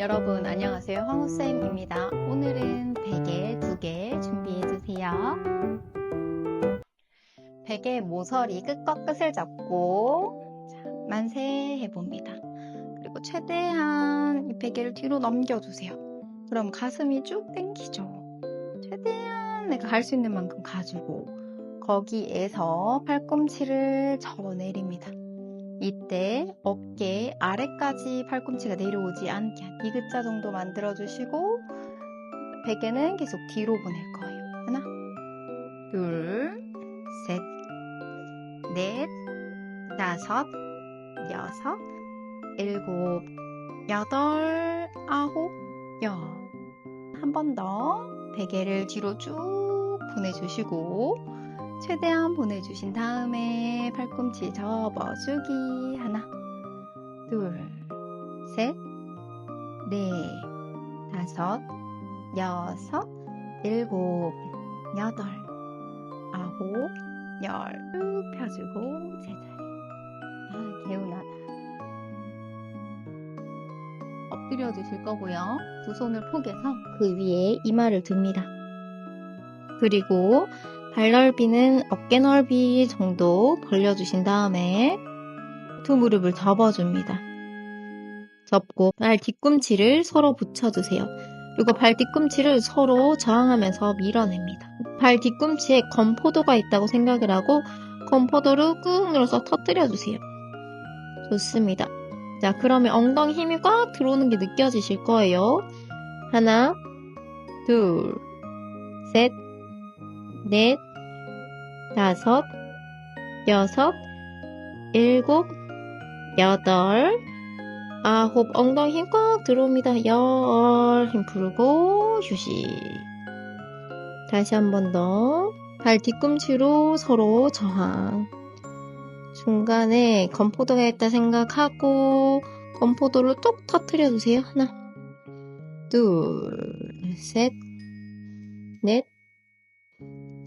여러분 안녕하세요. 황우쌤입니다. 오늘은 베개 두 개 준비해 주세요. 베개 모서리 끝과 끝을 잡고 자, 만세 해봅니다. 그리고 최대한 이 베개를 뒤로 넘겨주세요. 그럼 가슴이 쭉 당기죠. 최대한 내가 갈 수 있는 만큼 가지고 거기에서 팔꿈치를 접어 내립니다 이때 어깨 아래까지 팔꿈치가 내려오지 않게 한 디귿자 정도 만들어 주시고 베개는 계속 뒤로 보낼 거예요. 하나, 둘, 셋, 넷, 다섯, 여섯, 일곱, 여덟, 아홉, 열. 한 번 더 베개를 뒤로 쭉 보내주시고 최대한 보내주신 다음에 팔꿈치 접어주기. 하나 둘셋넷 다섯 여섯 일곱 여덟 아홉 열쭉 펴주고 제자리. 아 개운하다. 엎드려 주실 거고요. 두 손을 포개서 그 위에 이마를 둡니다. 그리고 발 넓이는 어깨 넓이 정도 벌려주신 다음에 두 무릎을 접어줍니다. 접고 발 뒤꿈치를 서로 붙여주세요. 그리고 발 뒤꿈치를 서로 저항하면서 밀어냅니다. 발 뒤꿈치에 건포도가 있다고 생각을 하고 건포도를 꾹 눌러서 터뜨려주세요. 좋습니다. 자, 그러면 엉덩이 힘이 꽉 들어오는 게 느껴지실 거예요. 하나, 둘, 셋, 넷, 다섯, 여섯, 일곱, 여덟, 아홉, 엉덩이 힘 꽉 들어옵니다. 열, 힘 풀고, 휴식. 다시 한 번 더. 발 뒤꿈치로 서로 저항. 중간에 건포도가 있다 생각하고, 건포도를 뚝 터트려 주세요. 하나, 둘, 셋, 넷,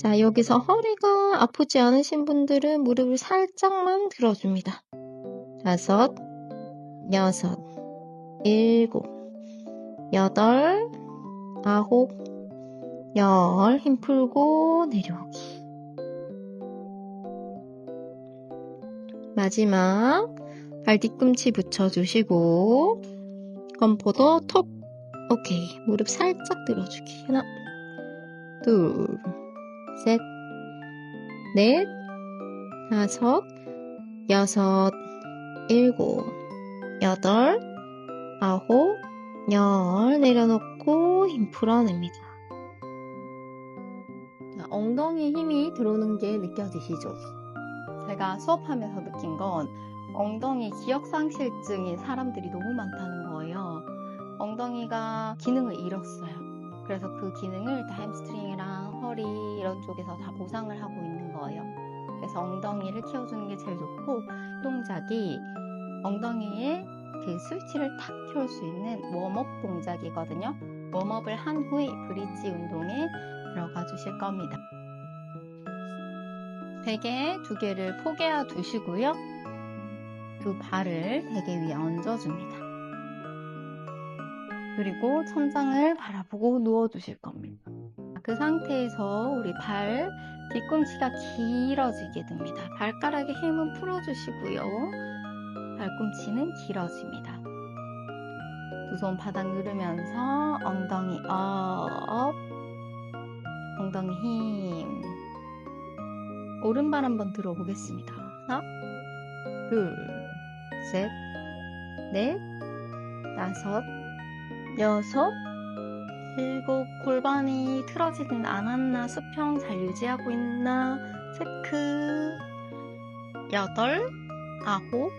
자, 여기서 허리가 아프지 않으신 분들은 무릎을 살짝만 들어줍니다. 다섯, 여섯, 일곱, 여덟, 아홉, 열, 힘 풀고 내려오기. 마지막, 발 뒤꿈치 붙여주시고, 건포도 톡, 오케이. 무릎 살짝 들어주기. 하나, 둘, 셋, 넷, 다섯, 여섯, 일곱, 여덟, 아홉, 열 내려놓고 힘 풀어냅니다. 엉덩이 힘이 들어오는 게 느껴지시죠? 제가 수업하면서 느낀 건 엉덩이 기억상실증인 사람들이 너무 많다는 거예요. 엉덩이가 기능을 잃었어요. 그래서 그 기능을 다 햄스트링이랑 허리 이런 쪽에서 다 보상을 하고 있는 거예요. 그래서 엉덩이를 키워주는 게 제일 좋고 동작이 엉덩이에 그 스위치를 탁 켜올 수 있는 웜업 동작이거든요. 웜업을 한 후에 브릿지 운동에 들어가 주실 겁니다. 베개 두 개를 포개어 두시고요. 두 발을 베개 위에 얹어줍니다. 그리고 천장을 바라보고 누워주실 겁니다. 그 상태에서 우리 발 뒤꿈치가 길어지게 됩니다. 발가락에 힘은 풀어주시고요. 발꿈치는 길어집니다. 두 손 바닥 누르면서 엉덩이 업, 엉덩이 힘. 오른발 한번 들어보겠습니다. 하나, 둘, 셋, 넷, 다섯, 여섯, 일곱, 골반이 틀어지진 않았나, 수평 잘 유지하고 있나, 체크, 여덟, 아홉,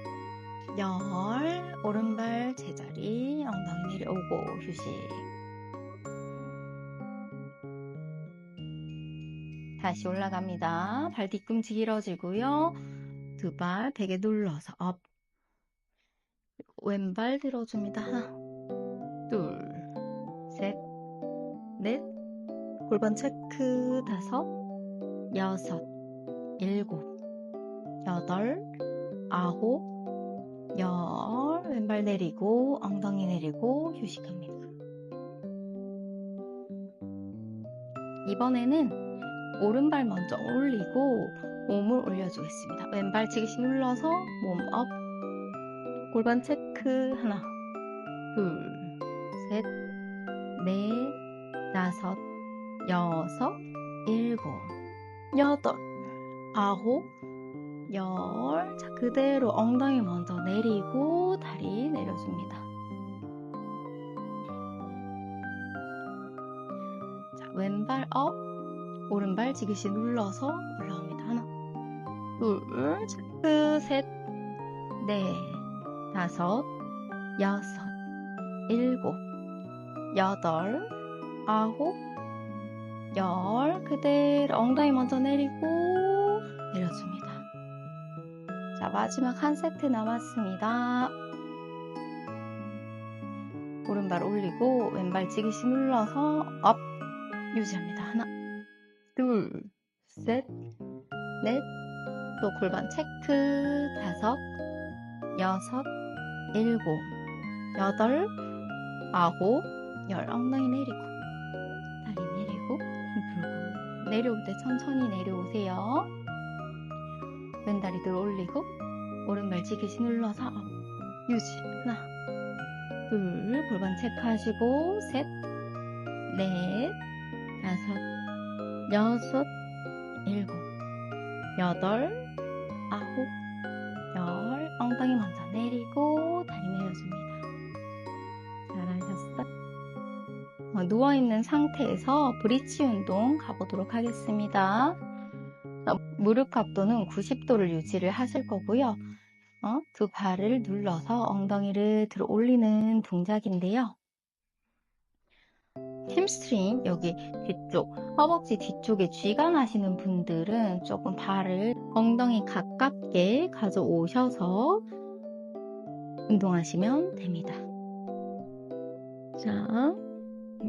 열, 오른발 제자리, 엉덩이 내려오고, 휴식. 다시 올라갑니다. 발 뒤꿈치 길어지고요. 두 발 베개 눌러서 업. 왼발 들어줍니다. 하나, 둘, 셋, 넷, 골반 체크 다섯, 여섯, 일곱, 여덟, 아홉, 열, 왼발 내리고, 엉덩이 내리고, 휴식합니다. 이번에는 오른발 먼저 올리고, 몸을 올려주겠습니다. 왼발 지그시 눌러서 몸 업, 골반 체크, 하나, 둘, 셋, 넷, 다섯, 여섯, 일곱, 여덟, 아홉, 열. 자, 그대로 엉덩이 먼저 내리고 다리 내려줍니다. 자, 왼발 업, 오른발 지그시 눌러서 올라옵니다. 하나, 둘, 체크, 셋, 넷, 다섯, 여섯, 일곱, 여덟, 아홉, 열. 그대로 엉덩이 먼저 내리고 내려줍니다. 자, 마지막 한 세트 남았습니다. 오른발 올리고 왼발 지그시 눌러서 업 유지합니다. 하나, 둘, 셋, 넷, 또 골반 체크 다섯, 여섯, 일곱, 여덟, 아홉, 열 엉덩이 내리고 내려올 때 천천히 내려오세요. 왼다리 들어 올리고 오른발 지그시 눌러서 업 유지 하나 둘 골반 체크하시고 셋 넷 다섯 여섯 일곱 여덟 아홉 열 엉덩이 먼저 내리고 다리 누워있는 상태에서 브릿지 운동 가보도록 하겠습니다. 어, 무릎 각도는 90도를 유지를 하실 거고요. 어, 두 발을 눌러서 엉덩이를 들어 올리는 동작인데요. 햄스트링 여기 뒤쪽 허벅지 뒤쪽에 쥐가 나시는 분들은 조금 발을 엉덩이 가깝게 가져오셔서 운동하시면 됩니다. 자,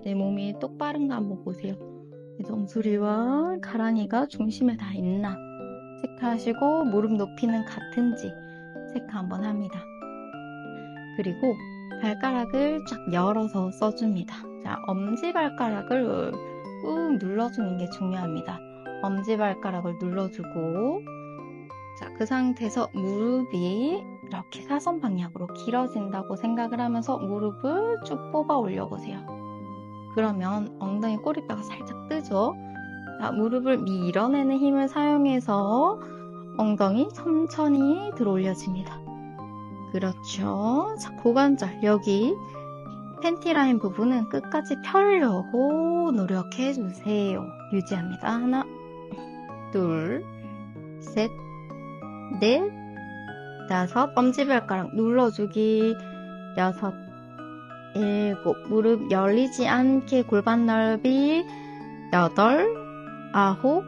내 몸이 똑바른가 한번 보세요. 정수리와 가랑이가 중심에 다 있나 체크하시고 무릎 높이는 같은지 체크 한번 합니다. 그리고 발가락을 쫙 열어서 써줍니다. 자, 엄지발가락을 꾹 눌러주는 게 중요합니다. 엄지발가락을 눌러주고 자, 그 상태에서 무릎이 이렇게 사선 방향으로 길어진다고 생각을 하면서 무릎을 쭉 뽑아 올려 보세요. 그러면 엉덩이 꼬리뼈가 살짝 뜨죠? 자, 무릎을 밀어내는 힘을 사용해서 엉덩이 천천히 들어 올려집니다. 그렇죠. 자, 고관절 여기 팬티 라인 부분은 끝까지 펴려고 노력해 주세요. 유지합니다. 하나, 둘, 셋, 넷, 다섯, 엄지발가락 눌러주기, 여섯, 일곱, 무릎 열리지 않게 골반 넓이, 여덟, 아홉,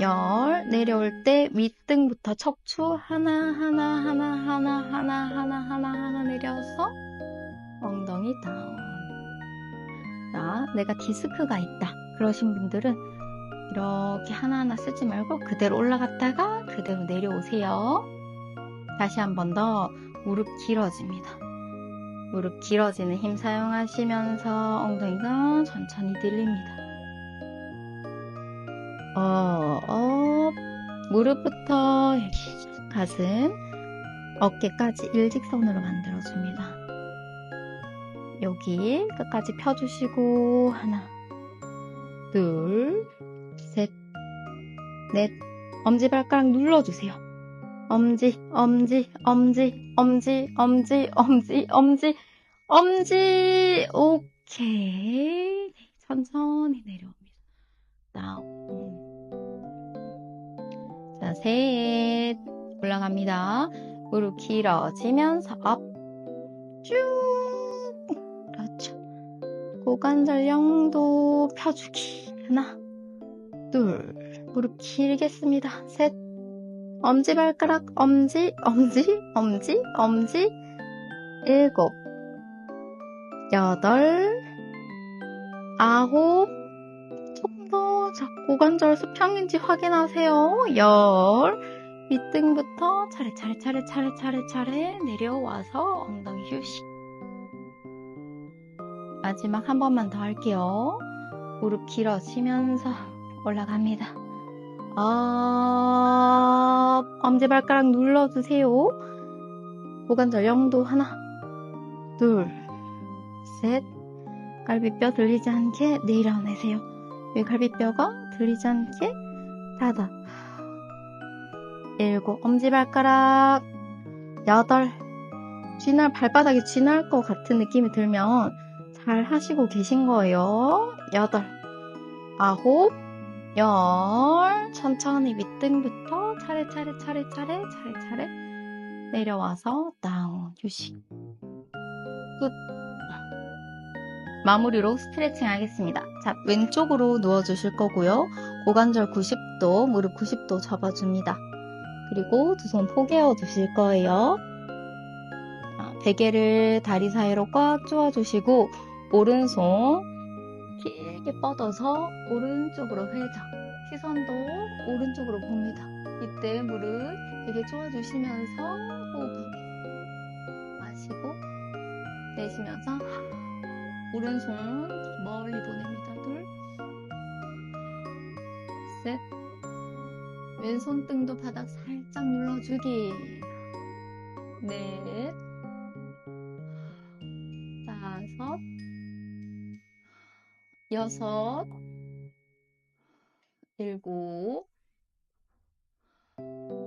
열, 내려올 때 윗등부터 척추 하나, 하나, 하나, 하나, 하나, 하나, 하나, 하나 내려서 엉덩이 다운. 자, 내가 디스크가 있다. 그러신 분들은 이렇게 하나하나 쓰지 말고 그대로 올라갔다가 그대로 내려오세요. 다시 한 번 더 무릎 길어집니다. 무릎 길어지는 힘 사용하시면서 엉덩이가 천천히 들립니다. 어, 업, 무릎부터 가슴, 어깨까지 일직선으로 만들어줍니다. 여기 끝까지 펴주시고 하나, 둘, 셋, 넷, 엄지발가락 눌러주세요. 엄지, 엄지, 엄지, 엄지, 엄지, 엄지, 엄지, 엄지. 오케이. 천천히 내려옵니다. 다운. 자, 셋. 올라갑니다. 무릎 길어지면서 업. 쭉. 그렇죠. 고관절 영도 펴주기. 하나, 둘. 무릎 길겠습니다. 셋. 엄지발가락 엄지 엄지 엄지 엄지 일곱 여덟 아홉 조금 더 자, 고관절 수평인지 확인하세요 열 밑등부터 차례차례 차례 차례 차례 차례 내려와서 엉덩이 휴식. 마지막 한 번만 더 할게요. 무릎 길어지면서 올라갑니다. 아, 엄지발가락 눌러주세요. 고관절 영도 하나, 둘, 셋. 갈비뼈 들리지 않게 내려내세요. 위 갈비뼈가 들리지 않게 다섯, 일곱, 엄지발가락 여덟. 쥐날 발바닥이 쥐날 것 같은 느낌이 들면 잘 하시고 계신 거예요. 여덟, 아홉, 열. 천천히 밑등부터 차례차례 차례차례 차례차례 내려와서 다운 휴식. 끝. 마무리로 스트레칭 하겠습니다. 자, 왼쪽으로 누워주실 거고요. 고관절 90도, 무릎 90도 접어줍니다. 그리고 두 손 포개어 주실 거예요. 자, 베개를 다리 사이로 꽉 조아주시고 오른손 길게 뻗어서 오른쪽으로 회전. 시선도 오른쪽으로 봅니다. 이때 무릎 되게 조아주시면서 호흡하게 마시고 내쉬면서 오른손 멀리 보냅니다. 둘, 셋, 왼손 등도 바닥 살짝 눌러주기. 넷, 여섯, 일곱,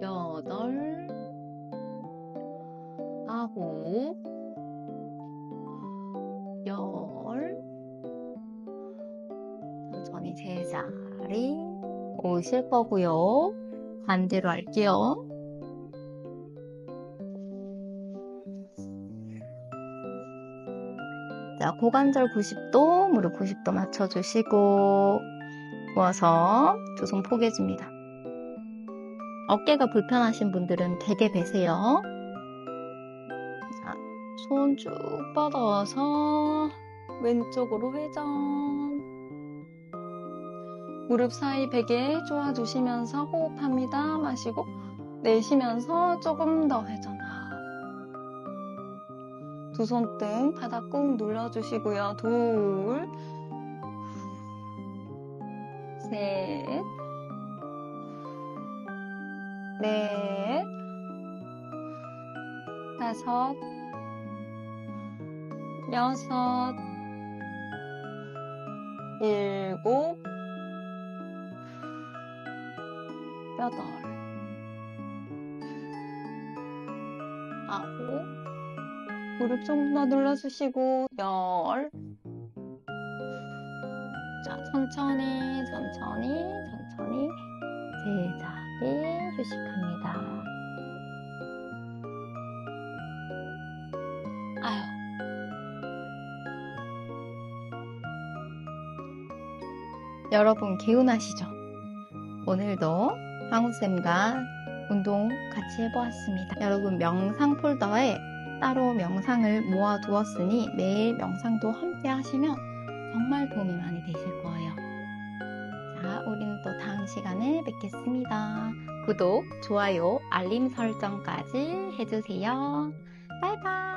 여덟, 아홉, 열. 천천히 제자리 오실 거고요. 반대로 할게요. 고관절 90도, 무릎 90도 맞춰주시고 누워서 두 손 포개줍니다. 어깨가 불편하신 분들은 베개 베세요. 자, 손 쭉 뻗어서 왼쪽으로 회전. 무릎 사이 베개 조아주시면서 호흡합니다. 마시고 내쉬면서 조금 더 회전. 두 손 등 바닥 꾹 눌러주시고요. 둘, 셋, 넷, 다섯, 여섯, 일곱, 여덟, 무릎 좀 더 눌러주시고, 열. 자, 천천히, 천천히, 천천히, 제자리 휴식합니다. 아유. 여러분, 개운하시죠? 오늘도 항우쌤과 운동 같이 해보았습니다. 여러분, 명상 폴더에 따로 명상을 모아 두었으니 매일 명상도 함께 하시면 정말 도움이 많이 되실 거예요. 자, 우리는 또 다음 시간에 뵙겠습니다. 구독, 좋아요, 알림 설정까지 해주세요. 바이바이.